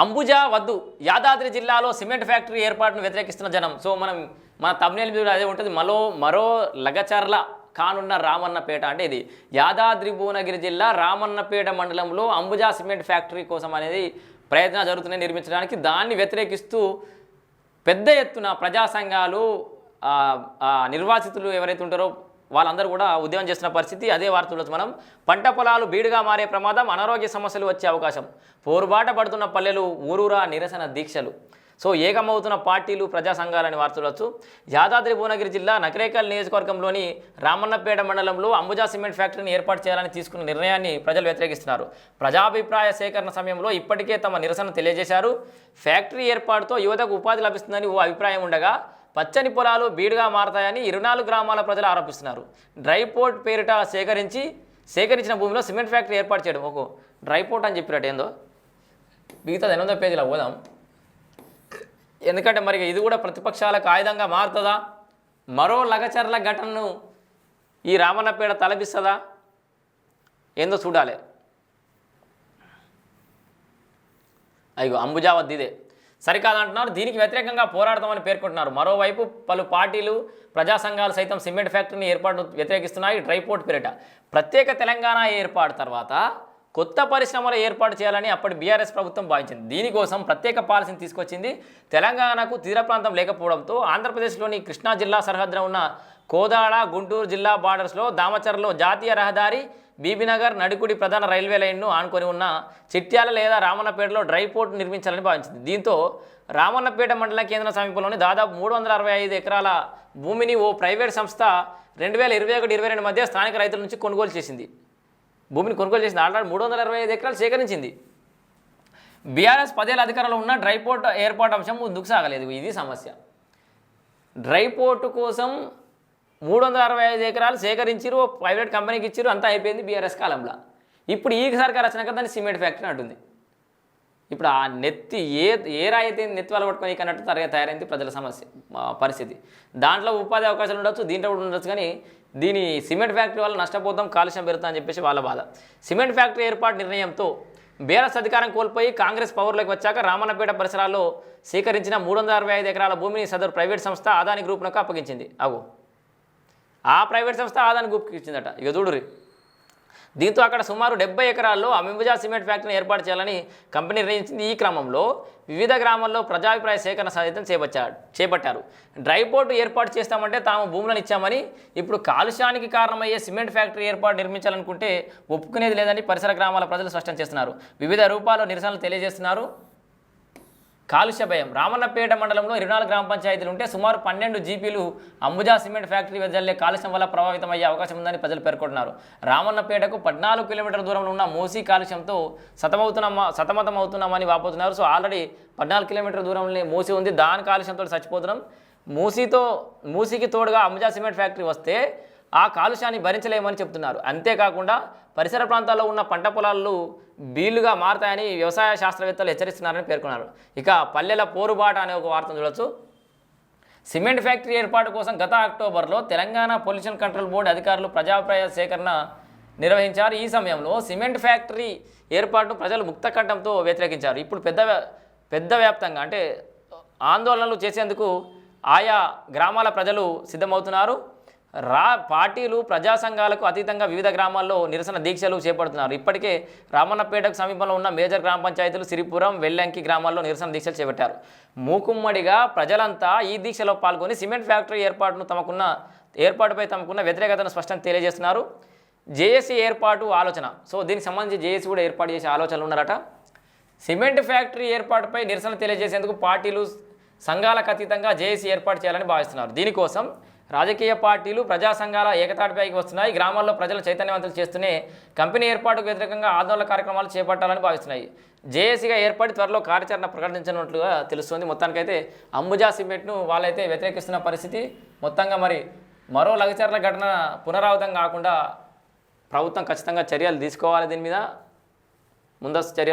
అంబుజా వద్దు. యాదాద్రి జిల్లాలో cement factory ఏర్పాటును వ్యతిరేకిస్తున్న జనం. సో మనం మన తమిళ మీద అదే ఉంటుంది. మరో మరో లగచర్ల కానున్న రామన్నపేట అంటే ఇది. యాదాద్రి భువనగిరి జిల్లా రామన్నపేట మండలంలో అంబుజా సిమెంట్ ఫ్యాక్టరీ కోసం అనేది ప్రయత్నాలు జరుగుతున్నాయి నిర్మించడానికి. దాన్ని వ్యతిరేకిస్తూ పెద్ద ఎత్తున ప్రజా సంఘాలు నిర్వాసితులు ఎవరైతే ఉంటారో వాళ్ళందరూ కూడా ఉద్యమం చేసిన పరిస్థితి అదే వార్తలు మనం పంట పొలాలు బీడుగా మారే ప్రమాదం అనారోగ్య సమస్యలు వచ్చే అవకాశం పోరుబాట పడుతున్న పల్లెలు ఊరూరా నిరసన దీక్షలు. సో ఏకమవుతున్న పార్టీలు ప్రజా సంఘాలని వార్తలవచ్చు యాదాద్రి భువనగిరి జిల్లా నకరేకల్ నియోజకవర్గంలోని రామన్నపేట మండలంలో అంబుజా సిమెంట్ ఫ్యాక్టరీని ఏర్పాటు చేయాలని తీసుకున్న నిర్ణయాన్ని ప్రజలు వ్యతిరేకిస్తున్నారు. ప్రజాభిప్రాయ సేకరణ సమయంలో ఇప్పటికే తమ నిరసన తెలియజేశారు. ఫ్యాక్టరీ ఏర్పాటుతో యువతకు ఉపాధి లభిస్తుందని ఓ అభిప్రాయం ఉండగా పచ్చని పొలాలు బీడుగా మారతాయని ఇరవై నాలుగు గ్రామాల ప్రజలు ఆరోపిస్తున్నారు. డ్రైపోర్ట్ పేరిట సేకరించి సేకరించిన భూమిలో సిమెంట్ ఫ్యాక్టరీ ఏర్పాటు చేయడం. ఒక డ్రైపోర్ట్ అని చెప్పినట్టు ఏందో? మిగతా ఎనిమిదో పేజీలో పోదాం. ఎందుకంటే మరి ఇది కూడా ప్రతిపక్షాలకు ఆయుధంగా మారుతుందా? మరో లగచర్ల ఘటనను ఈ రామన్నపేట తలపిస్తుందా? ఏందో చూడాలి. అయ్యో అంబుజావద్ది ఇదే సరికాదంటున్నారు. దీనికి వ్యతిరేకంగా పోరాడతామని పేర్కొంటున్నారు. మరోవైపు పలు పార్టీలు ప్రజా సంఘాలు సైతం సిమెంట్ ఫ్యాక్టరీని ఏర్పాటు వ్యతిరేకిస్తున్నాయి. డ్రైపోర్ట్ పేరిట. ప్రత్యేక తెలంగాణ ఏర్పాటు తర్వాత కొత్త పరిశ్రమలు ఏర్పాటు చేయాలని అప్పటి బీఆర్ఎస్ ప్రభుత్వం భావించింది. దీనికోసం ప్రత్యేక పాలసీని తీసుకొచ్చింది తెలంగాణకు తీర ప్రాంతం లేకపోవడంతో ఆంధ్రప్రదేశ్లోని కృష్ణా జిల్లా సరిహద్దున ఉన్న కోదాడ గుంటూరు జిల్లా బార్డర్స్లో దామచర్లో జాతీయ రహదారి బీబీనగర్ నడికుడి ప్రధాన రైల్వే లైన్ను ఆనుకొని ఉన్న చిట్యాల లేదా రామన్నపేటలో డ్రై పోర్ట్ నిర్మించాలని భావించింది. దీంతో రామన్నపేట మండల కేంద్ర సమీపంలోని దాదాపు మూడు వందల అరవై ఐదు ఎకరాల భూమిని ఓ ప్రైవేట్ సంస్థ రెండు వేల ఇరవై ఒకటి ఇరవై రెండు మధ్య స్థానిక రైతుల నుంచి కొనుగోలు చేసింది. భూమిని కొనుగోలు చేసింది ఆల్రెడీ మూడు వందల అరవై ఐదు ఎకరాలు సేకరించింది. బీఆర్ఎస్ పదేళ్ళ అధికారంలో ఉన్న డ్రై పోర్ట్ ఏర్పాటు అంశం ముందుకు సాగలేదు. ఇది సమస్య. డ్రై పోర్టు కోసం మూడు వందల అరవై ఐదు ఎకరాలు సేకరించారు ప్రైవేట్ కంపెనీకి ఇచ్చారు అంతా అయిపోయింది బీఆర్ఎస్ కాలంలో. ఇప్పుడు ఈ సర్కార్ వచ్చినాక దాన్ని సిమెంట్ ఫ్యాక్టరీ అంటుంది. ఇప్పుడు ఆ నెత్తి ఏ ఏ రాయితే అయితే నెత్తి వల్ల పట్టుకొని కన్నట్టు తరగా తయారైంది ప్రజల సమస్య పరిస్థితి. దాంట్లో ఉపాధి అవకాశాలు ఉండొచ్చు దీంట్లో కూడా ఉండొచ్చు కానీ దీని సిమెంట్ ఫ్యాక్టరీ వల్ల నష్టపోతాం కాలుష్యం పెరుగుతా అని చెప్పేసి వాళ్ళ బాధ. సిమెంట్ ఫ్యాక్టరీ ఏర్పాటు నిర్ణయంతో బీఆర్ఎస్ అధికారం కోల్పోయి కాంగ్రెస్ పవర్లోకి వచ్చాక రామన్నపేట పరిసరాల్లో సేకరించిన మూడు వందల అరవై ఐదు ఎకరాల భూమిని సదరు ప్రైవేట్ సంస్థ అదాని గ్రూప్నకు అప్పగించింది. అగో. ఆ ప్రైవేట్ సంస్థ ఆదాని గుప్కి ఇచ్చిందట ఇక చూడురి దీంతో అక్కడ సుమారు డెబ్బై ఎకరాల్లో అంబుజా సిమెంట్ ఫ్యాక్టరీని ఏర్పాటు చేయాలని కంపెనీ నిర్ణయించింది. ఈ క్రమంలో వివిధ గ్రామాల్లో ప్రజాభిప్రాయ సేకరణ సాధితం చేపట్టారు చేపట్టారు. డ్రై పోర్టు ఏర్పాటు చేస్తామంటే తాము భూములను ఇచ్చామని ఇప్పుడు కాలుష్యానికి కారణమయ్యే సిమెంట్ ఫ్యాక్టరీ ఏర్పాటు నిర్మించాలనుకుంటే ఒప్పుకునేది లేదని పరిసర గ్రామాల ప్రజలు స్పష్టం చేస్తున్నారు. వివిధ రూపాల్లో నిరసనలు తెలియజేస్తున్నారు. కాలుష్య భయం రామన్నపేట మండలంలో ఇరవై నాలుగు గ్రామ పంచాయతీలు ఉంటే సుమారు పన్నెండు జీపీలు అంబుజా సిమెంట్ ఫ్యాక్టరీ వెదజల్లే కాలుష్యం వల్ల ప్రభావితం అయ్యే అవకాశం ఉందని ప్రజలు పేర్కొంటున్నారు. రామన్నపేటకు పద్నాలుగు కిలోమీటర్ల దూరంలో ఉన్న మూసీ కాలుష్యంతో సతమవుతున్నా సతమతం అవుతున్నామని వాపోతున్నారు. సో ఆల్రెడీ పద్నాలుగు కిలోమీటర్ల దూరంలో మూసి ఉంది. దాని కాలుష్యంతో చచ్చిపోతున్నాం మూసీతో మూసీకి తోడుగా అంబుజా సిమెంట్ ఫ్యాక్టరీ వస్తే ఆ కాలుష్యాన్ని భరించలేమని చెప్తున్నారు అంతేకాకుండా పరిసర ప్రాంతాల్లో ఉన్న పంట పొలాలు బీలుగా మారతాయని వ్యవసాయ శాస్త్రవేత్తలు హెచ్చరిస్తున్నారని పేర్కొన్నారు. ఇక పల్లెల పోరుబాట అనే ఒక వార్తను చూడొచ్చు. సిమెంట్ ఫ్యాక్టరీ ఏర్పాటు కోసం గత అక్టోబర్లో తెలంగాణ పొల్యూషన్ కంట్రోల్ బోర్డు అధికారులు ప్రజాభిప్రాయ సేకరణ నిర్వహించారు. ఈ సమయంలో సిమెంట్ ఫ్యాక్టరీ ఏర్పాటును ప్రజలు ముక్త కంఠంతో వ్యతిరేకించారు. ఇప్పుడు పెద్ద పెద్ద వ్యాప్తంగా అంటే ఆందోళనలు చేసేందుకు ఆయా గ్రామాల ప్రజలు సిద్ధమవుతున్నారు. రా పార్టీలు ప్రజా సంఘాలకు అతీతంగా వివిధ గ్రామాల్లో నిరసన దీక్షలు చేపడుతున్నారు. ఇప్పటికే రామన్నపేటకు సమీపంలో ఉన్న మేజర్ గ్రామ పంచాయతీలు సిరిపురం వెల్లంకి గ్రామాల్లో నిరసన దీక్షలు చేపట్టారు. మూకుమ్మడిగా ప్రజలంతా ఈ దీక్షలో పాల్గొని సిమెంట్ ఫ్యాక్టరీ ఏర్పాటును తమకున్న ఏర్పాటుపై తమకున్న వ్యతిరేకతను స్పష్టం తెలియజేస్తున్నారు. జేఏసీ ఏర్పాటు ఆలోచన. సో దీనికి సంబంధించి జేఏసీ కూడా ఏర్పాటు చేసే ఆలోచనలు ఉన్నారట. సిమెంట్ ఫ్యాక్టరీ ఏర్పాటుపై నిరసన తెలియజేసేందుకు పార్టీలు సంఘాలకు అతీతంగా జేఏసీ ఏర్పాటు చేయాలని భావిస్తున్నారు. దీనికోసం రాజకీయ పార్టీలు ప్రజా సంఘాల ఏకతాటిపైకి వస్తున్నాయి. గ్రామాల్లో ప్రజలు చైతన్యవంతులు చేస్తూనే కంపెనీ ఏర్పాటుకు వ్యతిరేకంగా ఆందోళన కార్యక్రమాలు చేపట్టాలని భావిస్తున్నాయి. జేఏసీగా ఏర్పడి త్వరలో కార్యాచరణ ప్రకటించినట్లుగా తెలుస్తుంది. మొత్తానికైతే అంబుజా సిమెంట్ను వాళ్ళైతే వ్యతిరేకిస్తున్న పరిస్థితి మొత్తంగా మరి మరో లగచర్ల ఘటన పునరావృతం కాకుండా ప్రభుత్వం ఖచ్చితంగా చర్యలు తీసుకోవాలి దీని మీద. ముందస్తు చర్యలు